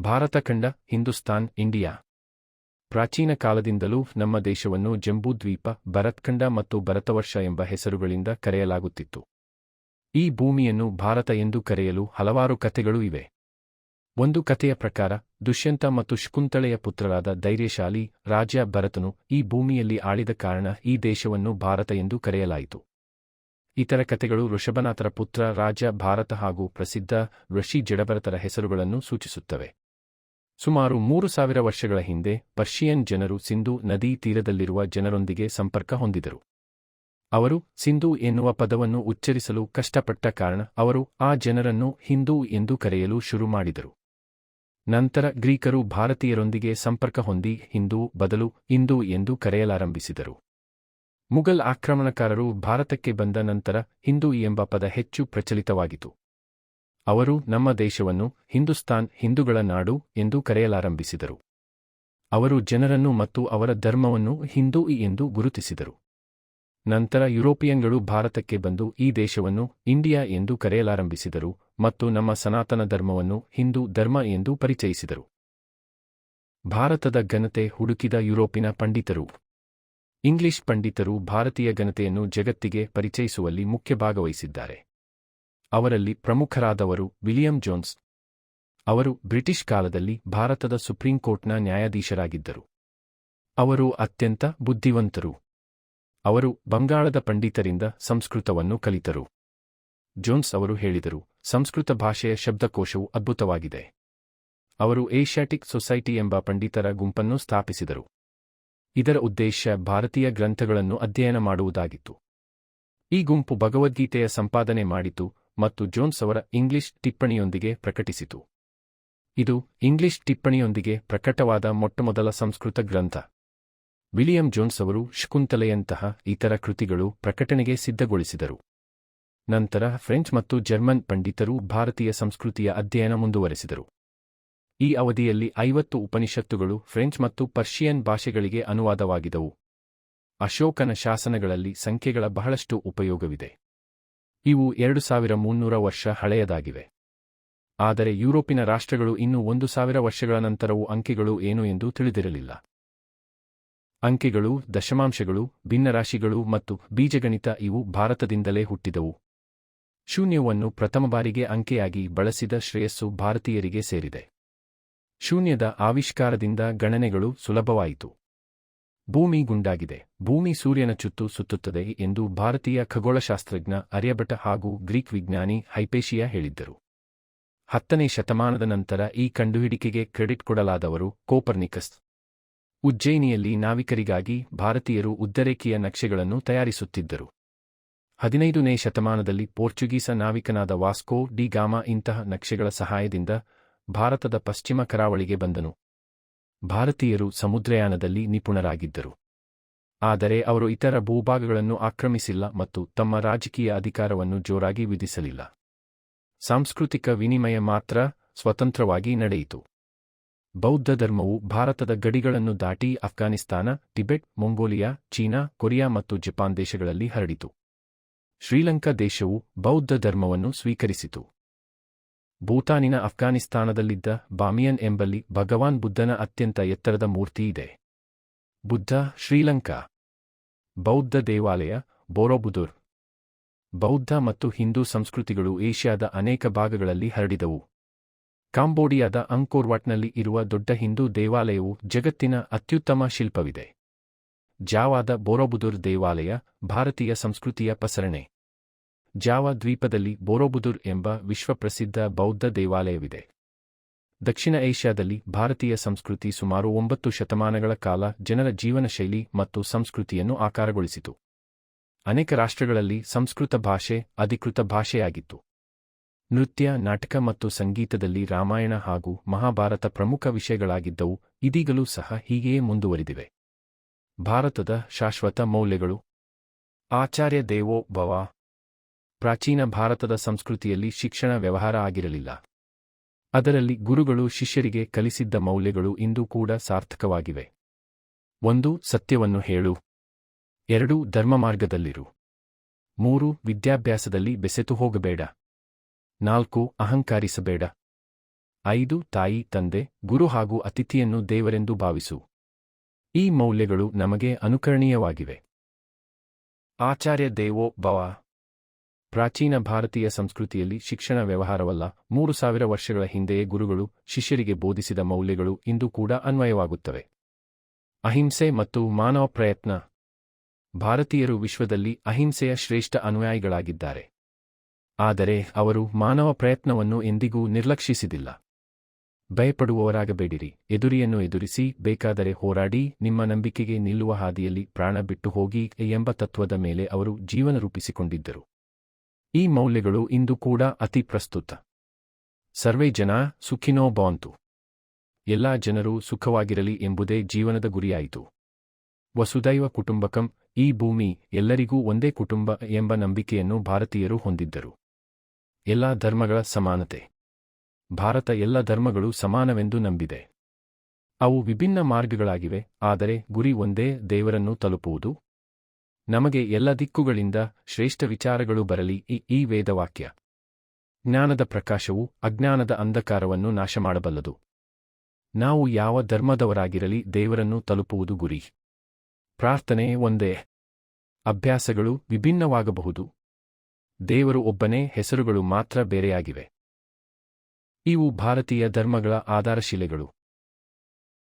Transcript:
ಭಾರತ ಖಂಡ, ಹಿಂದೂಸ್ತಾನ್, ಇಂಡಿಯಾ. ಪ್ರಾಚೀನ ಕಾಲದಿಂದಲೂ ನಮ್ಮ ದೇಶವನ್ನು ಜಂಬೂದ್ವೀಪ ಭರತ್ಖಂಡ ಮತ್ತು ಭರತವರ್ಷ ಎಂಬ ಹೆಸರುಗಳಿಂದ ಕರೆಯಲಾಗುತ್ತಿತ್ತು. ಈ ಭೂಮಿಯನ್ನು ಭಾರತ ಎಂದು ಕರೆಯಲು ಹಲವಾರು ಕಥೆಗಳೂ ಇವೆ. ಒಂದು ಕಥೆಯ ಪ್ರಕಾರ, ದುಷ್ಯಂತ ಮತ್ತು ಶಕುಂತಳೆಯ ಪುತ್ರರಾದ ಧೈರ್ಯಶಾಲಿ ರಾಜ ಭರತನು ಈ ಭೂಮಿಯಲ್ಲಿ ಆಳಿದ ಕಾರಣ ಈ ದೇಶವನ್ನು ಭಾರತ ಎಂದು ಕರೆಯಲಾಯಿತು. ಇತರ ಕಥೆಗಳು ಋಷಭನಾಥರ ಪುತ್ರ ರಾಜ ಭಾರತ ಹಾಗೂ ಪ್ರಸಿದ್ಧ ಋಷಿ ಜಡಭರತರ ಹೆಸರುಗಳನ್ನು ಸೂಚಿಸುತ್ತವೆ. ಸುಮಾರು ಮೂರು ಸಾವಿರ ವರ್ಷಗಳ ಹಿಂದೆ ಪರ್ಷಿಯನ್ ಜನರು ಸಿಂಧು ನದೀ ತೀರದಲ್ಲಿರುವ ಜನರೊಂದಿಗೆ ಸಂಪರ್ಕ ಹೊಂದಿದರು. ಅವರು ಸಿಂಧು ಎನ್ನುವ ಪದವನ್ನು ಉಚ್ಚರಿಸಲು ಕಷ್ಟಪಟ್ಟ ಕಾರಣ ಅವರು ಆ ಜನರನ್ನು ಹಿಂದೂ ಎಂದು ಕರೆಯಲು ಶುರು ಮಾಡಿದರು. ನಂತರ ಗ್ರೀಕರು ಭಾರತೀಯರೊಂದಿಗೆ ಸಂಪರ್ಕ ಹೊಂದಿ ಹಿಂದೂ, ಬದಲು ಇಂದು ಎಂದು ಕರೆಯಲಾರಂಭಿಸಿದರು. ಮುಘಲ್ ಆಕ್ರಮಣಕಾರರು ಭಾರತಕ್ಕೆ ಬಂದ ನಂತರ ಹಿಂದೂ ಎಂಬ ಪದ ಹೆಚ್ಚು ಪ್ರಚಲಿತವಾಗಿತು ಅವರು ನಮ್ಮ ದೇಶವನ್ನು ಹಿಂದೂಸ್ತಾನ್ ಹಿಂದೂಗಳ ನಾಡು ಎಂದು ಕರೆಯಲಾರಂಭಿಸಿದರು. ಅವರು ಜನರನ್ನು ಮತ್ತು ಅವರ ಧರ್ಮವನ್ನು ಹಿಂದೂ ಎಂದು ಗುರುತಿಸಿದರು. ನಂತರ ಯುರೋಪಿಯನ್ಗಳು ಭಾರತಕ್ಕೆ ಬಂದು ಈ ದೇಶವನ್ನು ಇಂಡಿಯಾ ಎಂದು ಕರೆಯಲಾರಂಭಿಸಿದರು ಮತ್ತು ನಮ್ಮ ಸನಾತನ ಧರ್ಮವನ್ನು ಹಿಂದೂ ಧರ್ಮ ಎಂದು ಪರಿಚಯಿಸಿದರು. ಭಾರತದ ಘನತೆ ಹುಡುಕಿದ ಯುರೋಪಿನ ಪಂಡಿತರು. ಇಂಗ್ಲಿಷ್ ಪಂಡಿತರು ಭಾರತೀಯ ಘನತೆಯನ್ನು ಜಗತ್ತಿಗೆ ಪರಿಚಯಿಸುವಲ್ಲಿ ಮುಖ್ಯ ಭಾಗವಹಿಸಿದ್ದಾರೆ. ಅವರಲ್ಲಿ ಪ್ರಮುಖರಾದವರು ವಿಲಿಯಂ ಜೋನ್ಸ್. ಅವರು ಬ್ರಿಟಿಷ್ ಕಾಲದಲ್ಲಿ ಭಾರತದ ಸುಪ್ರೀಂ ಕೋರ್ಟ್ನ ನ್ಯಾಯಾಧೀಶರಾಗಿದ್ದರು. ಅವರು ಅತ್ಯಂತ ಬುದ್ಧಿವಂತರು. ಅವರು ಬಂಗಾಳದ ಪಂಡಿತರಿಂದ ಸಂಸ್ಕೃತವನ್ನು ಕಲಿತರು. ಜೋನ್ಸ್ ಅವರು ಹೇಳಿದರು, ಸಂಸ್ಕೃತ ಭಾಷೆಯ ಶಬ್ದಕೋಶವು ಅದ್ಭುತವಾಗಿದೆ. ಅವರು ಏಷ್ಯಾಟಿಕ್ ಸೊಸೈಟಿ ಎಂಬ ಪಂಡಿತರ ಗುಂಪನ್ನು ಸ್ಥಾಪಿಸಿದರು. ಇದರ ಉದ್ದೇಶ ಭಾರತೀಯ ಗ್ರಂಥಗಳನ್ನು ಅಧ್ಯಯನ ಮಾಡುವುದಾಗಿತ್ತು. ಈ ಗುಂಪು ಭಗವದ್ಗೀತೆಯ ಸಂಪಾದನೆ ಮಾಡಿತು ಮತ್ತು ಜೋನ್ಸ್ ಅವರ ಇಂಗ್ಲಿಷ್ ಟಿಪ್ಪಣಿಯೊಂದಿಗೆ ಪ್ರಕಟಿಸಿತು. ಇದು ಇಂಗ್ಲಿಷ್ ಟಿಪ್ಪಣಿಯೊಂದಿಗೆ ಪ್ರಕಟವಾದ ಮೊಟ್ಟಮೊದಲ ಸಂಸ್ಕೃತ ಗ್ರಂಥ. ವಿಲಿಯಂ ಜೋನ್ಸ್ ಅವರು ಶಕುಂತಲೆಯಂತಹ ಇತರ ಕೃತಿಗಳು ಪ್ರಕಟಣೆಗೆ ಸಿದ್ಧಗೊಳಿಸಿದರು. ನಂತರ ಫ್ರೆಂಚ್ ಮತ್ತು ಜರ್ಮನ್ ಪಂಡಿತರು ಭಾರತೀಯ ಸಂಸ್ಕೃತಿಯ ಅಧ್ಯಯನ ಮುಂದುವರೆಸಿದರು. ಈ ಅವಧಿಯಲ್ಲಿ ಐವತ್ತು ಉಪನಿಷತ್ತುಗಳು ಫ್ರೆಂಚ್ ಮತ್ತು ಪರ್ಷಿಯನ್ ಭಾಷೆಗಳಿಗೆ ಅನುವಾದವಾಗಿದವು. ಅಶೋಕನ ಶಾಸನಗಳಲ್ಲಿ ಸಂಖ್ಯೆಗಳ ಬಹಳಷ್ಟು ಉಪಯೋಗವಿದೆ. ಇವು ಎರಡು ಸಾವಿರ ಮುನ್ನೂರ ವರ್ಷ ಹಳೆಯದಾಗಿವೆ. ಆದರೆ ಯುರೋಪಿನ ರಾಷ್ಟ್ರಗಳು ಇನ್ನೂ ಒಂದು ಸಾವಿರ ವರ್ಷಗಳ ನಂತರವೂ ಅಂಕೆಗಳು ಏನು ಎಂದು ತಿಳಿದಿರಲಿಲ್ಲ. ಅಂಕೆಗಳು, ದಶಮಾಂಶಗಳು, ಭಿನ್ನರಾಶಿಗಳು ಮತ್ತು ಬೀಜಗಣಿತ ಇವು ಭಾರತದಿಂದಲೇ ಹುಟ್ಟಿದವು. ಶೂನ್ಯವನ್ನು ಪ್ರಥಮ ಬಾರಿಗೆ ಅಂಕೆಯಾಗಿ ಬಳಸಿದ ಶ್ರೇಯಸ್ಸು ಭಾರತೀಯರಿಗೆ ಸೇರಿದೆ. ಶೂನ್ಯದ ಆವಿಷ್ಕಾರದಿಂದ ಗಣನೆಗಳು ಸುಲಭವಾಯಿತು. ಭೂಮಿ ಗುಂಡಾಗಿದೆ. ಭೂಮಿ ಸೂರ್ಯನ ಚುತ್ತು ಸುತ್ತುತ್ತದೆ ಎಂದು ಭಾರತೀಯ ಖಗೋಳಶಾಸ್ತ್ರಜ್ಞ ಅರ್ಯಭಟ ಹಾಗೂ ಗ್ರೀಕ್ ವಿಜ್ಞಾನಿ ಹೈಪೇಶಿಯಾ ಹೇಳಿದ್ದರು. ಹತ್ತನೇ ಶತಮಾನದ ನಂತರ ಈ ಕಂಡುಹಿಡಿಕೆಗೆ ಕ್ರೆಡಿಟ್ ಕೊಡಲಾದವರು ಕೋಪರ್ನಿಕಸ್. ಉಜ್ಜಯಿನಿಯಲ್ಲಿ ನಾವಿಕರಿಗಾಗಿ ಭಾರತೀಯರು ಉದ್ದರೇಖೆಯ ನಕ್ಷೆಗಳನ್ನು ತಯಾರಿಸುತ್ತಿದ್ದರು. ಹದಿನೈದನೇ ಶತಮಾನದಲ್ಲಿ ಪೋರ್ಚುಗೀಸ ನಾವಿಕನಾದ ವಾಸ್ಕೋ ಡಿ ಗಾಮಾ ಇಂತಹ ನಕ್ಷೆಗಳ ಸಹಾಯದಿಂದ ಭಾರತದ ಪಶ್ಚಿಮ ಕರಾವಳಿಗೆ ಬಂದನು. ಭಾರತೀಯರು ಸಮುದ್ರಯಾನದಲ್ಲಿ ನಿಪುಣರಾಗಿದ್ದರು. ಆದರೆ ಅವರು ಇತರ ಭೂಭಾಗಗಳನ್ನು ಆಕ್ರಮಿಸಿಲ್ಲ ಮತ್ತು ತಮ್ಮ ರಾಜಕೀಯ ಅಧಿಕಾರವನ್ನು ಜೋರಾಗಿ ವಿಧಿಸಲಿಲ್ಲ. ಸಾಂಸ್ಕೃತಿಕ ವಿನಿಮಯ ಮಾತ್ರ ಸ್ವತಂತ್ರವಾಗಿ ನಡೆಯಿತು. ಬೌದ್ಧ ಧರ್ಮವು ಭಾರತದ ಗಡಿಗಳನ್ನು ದಾಟಿ Afghanistan Tibet, Mongolia, China, Korea ಮತ್ತು ಜಪಾನ್ ದೇಶಗಳಲ್ಲಿ ಹರಡಿತು. ಶ್ರೀಲಂಕಾ ದೇಶವು ಬೌದ್ಧ ಧರ್ಮವನ್ನು ಸ್ವೀಕರಿಸಿತು. ಭೂತಾನಿನ ಅಫ್ಘಾನಿಸ್ತಾನದಲ್ಲಿದ್ದ ಬಾಮಿಯನ್ ಎಂಬಲ್ಲಿ ಭಗವಾನ್ ಬುದ್ಧನ ಅತ್ಯಂತ ಎತ್ತರದ ಮೂರ್ತಿ ಇದೆ. ಬುದ್ಧ ಶ್ರೀಲಂಕಾ. ಬೌದ್ಧ ದೇವಾಲಯ ಬೋರೋಬುದುರ್. ಬೌದ್ಧ ಮತ್ತು ಹಿಂದೂ ಸಂಸ್ಕೃತಿಗಳು ಏಷ್ಯಾದ ಅನೇಕ ಭಾಗಗಳಲ್ಲಿ ಹರಡಿದವು. ಕಾಂಬೋಡಿಯಾದ ಅಂಕೋರ್ವಾಟ್ನಲ್ಲಿ ಇರುವ ದೊಡ್ಡ ಹಿಂದೂ ದೇವಾಲಯವು ಜಗತ್ತಿನ ಅತ್ಯುತ್ತಮ ಶಿಲ್ಪವಿದೆ. ಜಾವಾದ ಬೋರೋಬುದುರ್ ದೇವಾಲಯ ಭಾರತೀಯ ಸಂಸ್ಕೃತಿಯ ಪಸರಣೆ. ಜಾವಾ ದ್ವೀಪದಲ್ಲಿ ಬೋರೋಬುದುರ್ ಎಂಬ ವಿಶ್ವಪ್ರಸಿದ್ಧ ಬೌದ್ಧ ದೇವಾಲಯವಿದೆ. ದಕ್ಷಿಣ ಏಷ್ಯಾದಲ್ಲಿ ಭಾರತೀಯ ಸಂಸ್ಕೃತಿ ಸುಮಾರು ಒಂಬತ್ತು ಶತಮಾನಗಳ ಕಾಲ ಜನರ ಜೀವನ ಶೈಲಿ ಮತ್ತು ಸಂಸ್ಕೃತಿಯನ್ನು ಆಕಾರಗೊಳಿಸಿತು. ಅನೇಕ ರಾಷ್ಟ್ರಗಳಲ್ಲಿ ಸಂಸ್ಕೃತ ಭಾಷೆ ಅಧಿಕೃತ ಭಾಷೆಯಾಗಿತ್ತು. ನೃತ್ಯ, ನಾಟಕ ಮತ್ತು ಸಂಗೀತದಲ್ಲಿ ರಾಮಾಯಣ ಹಾಗೂ ಮಹಾಭಾರತ ಪ್ರಮುಖ ವಿಷಯಗಳಾಗಿದ್ದವು, ಇದೀಗಲೂ ಸಹ ಹೀಗೆಯೇ ಮುಂದುವರಿದಿವೆ. ಭಾರತದ ಶಾಶ್ವತ ಮೌಲ್ಯಗಳು. ಆಚಾರ್ಯ ದೇವೋ ಭವ. ಪ್ರಾಚೀನ ಭಾರತದ ಸಂಸ್ಕೃತಿಯಲ್ಲಿ ಶಿಕ್ಷಣ ವ್ಯವಹಾರ ಆಗಿರಲಿಲ್ಲ. ಅದರಲ್ಲಿ ಗುರುಗಳು ಶಿಷ್ಯರಿಗೆ ಕಲಿಸಿದ್ದ ಮೌಲ್ಯಗಳು ಇಂದು ಕೂಡ ಸಾರ್ಥಕವಾಗಿವೆ. ಒಂದು, ಸತ್ಯವನ್ನು ಹೇಳು. ಎರಡು ಧರ್ಮ ಮಾರ್ಗದಲ್ಲಿರು ಮೂರು, ವಿದ್ಯಾಭ್ಯಾಸದಲ್ಲಿ ಬೆಸೆತು ಹೋಗಬೇಡ. ನಾಲ್ಕು, ಅಹಂಕಾರಿಸಬೇಡ. ಐದು, ತಾಯಿ, ತಂದೆ, ಗುರು ಹಾಗೂ ಅತಿಥಿಯನ್ನು ದೇವರೆಂದು ಭಾವಿಸು. ಈ ಮೌಲ್ಯಗಳು ನಮಗೆ ಅನುಕರಣೀಯವಾಗಿವೆ. ಆಚಾರ್ಯ ದೇವೋ ಭವ. ಪ್ರಾಚೀನ ಭಾರತೀಯ ಸಂಸ್ಕೃತಿಯಲ್ಲಿ ಶಿಕ್ಷಣ ವ್ಯವಹಾರವಲ್ಲ. ಮೂರು ಸಾವಿರ ವರ್ಷಗಳ ಹಿಂದೆಯೇ ಗುರುಗಳು, ಶಿಷ್ಯರಿಗೆ ಬೋಧಿಸಿದ ಮೌಲ್ಯಗಳು ಇಂದು ಕೂಡ ಅನ್ವಯವಾಗುತ್ತವೆ. ಅಹಿಂಸೆ ಮತ್ತು ಮಾನವ ಪ್ರಯತ್ನ. ಭಾರತೀಯರು ವಿಶ್ವದಲ್ಲಿ ಅಹಿಂಸೆಯ ಶ್ರೇಷ್ಠ ಅನುಯಾಯಿಗಳಾಗಿದ್ದಾರೆ. ಆದರೆ ಅವರು ಮಾನವ ಪ್ರಯತ್ನವನ್ನು ಎಂದಿಗೂ ನಿರ್ಲಕ್ಷಿಸಿದಿಲ್ಲ. ಭಯಪಡುವವರಾಗಬೇಡಿರಿ, ಎದುರಿಯನ್ನು ಎದುರಿಸಿ, ಬೇಕಾದರೆ ಹೋರಾಡಿ, ನಿಮ್ಮ ನಂಬಿಕೆಗೆ ನಿಲ್ಲುವ ಹಾದಿಯಲ್ಲಿ ಪ್ರಾಣ ಬಿಟ್ಟು ಹೋಗಿ ಎಂಬ ತತ್ವದ ಮೇಲೆ ಅವರು ಜೀವನ ರೂಪಿಸಿಕೊಂಡಿದ್ದರು. ಈ ಮೌಲ್ಯಗಳು ಇಂದು ಕೂಡ ಅತಿ ಪ್ರಸ್ತುತ. ಸರ್ವೇ ಜನ ಸುಖಿನೋ ಬಾಂತು ಎಲ್ಲಾ ಜನರು ಸುಖವಾಗಿರಲಿ ಎಂಬುದೇ ಜೀವನದ ಗುರಿಯಾಯಿತು. ವಸುದೈವ ಕುಟುಂಬಕಂ, ಈ ಭೂಮಿ ಎಲ್ಲರಿಗೂ ಒಂದೇ ಕುಟುಂಬ ಎಂಬ ನಂಬಿಕೆಯನ್ನು ಭಾರತೀಯರು ಹೊಂದಿದ್ದರು. ಎಲ್ಲಾ ಧರ್ಮಗಳ ಸಮಾನತೆ. ಭಾರತ ಎಲ್ಲ ಧರ್ಮಗಳು ಸಮಾನವೆಂದು ನಂಬಿದೆ. ಅವು ವಿಭಿನ್ನ ಮಾರ್ಗಗಳಾಗಿವೆ, ಆದರೆ ಗುರಿ ಒಂದೇ ದೇವರನ್ನು ತಲುಪುವುದು. ನಮಗೆ ಎಲ್ಲ ದಿಕ್ಕುಗಳಿಂದ ಶ್ರೇಷ್ಠ ವಿಚಾರಗಳು ಬರಲಿ ಈ ವೇದವಾಕ್ಯ. ಜ್ಞಾನದ ಪ್ರಕಾಶವು ಅಜ್ಞಾನದ ಅಂಧಕಾರವನ್ನು ನಾಶಮಾಡಬಲ್ಲದು. ನಾವು ಯಾವ ಧರ್ಮದವರಾಗಿರಲಿ ದೇವರನ್ನು ತಲುಪುವುದು ಗುರಿ. ಪ್ರಾರ್ಥನೆ ಒಂದೇ. ಅಭ್ಯಾಸಗಳು ವಿಭಿನ್ನವಾಗಬಹುದು. ದೇವರು ಒಬ್ಬನೇ, ಹೆಸರುಗಳು ಮಾತ್ರ ಬೇರೆಯಾಗಿವೆ. ಇವು ಭಾರತೀಯ ಧರ್ಮಗಳ ಆಧಾರಶಿಲೆಗಳು.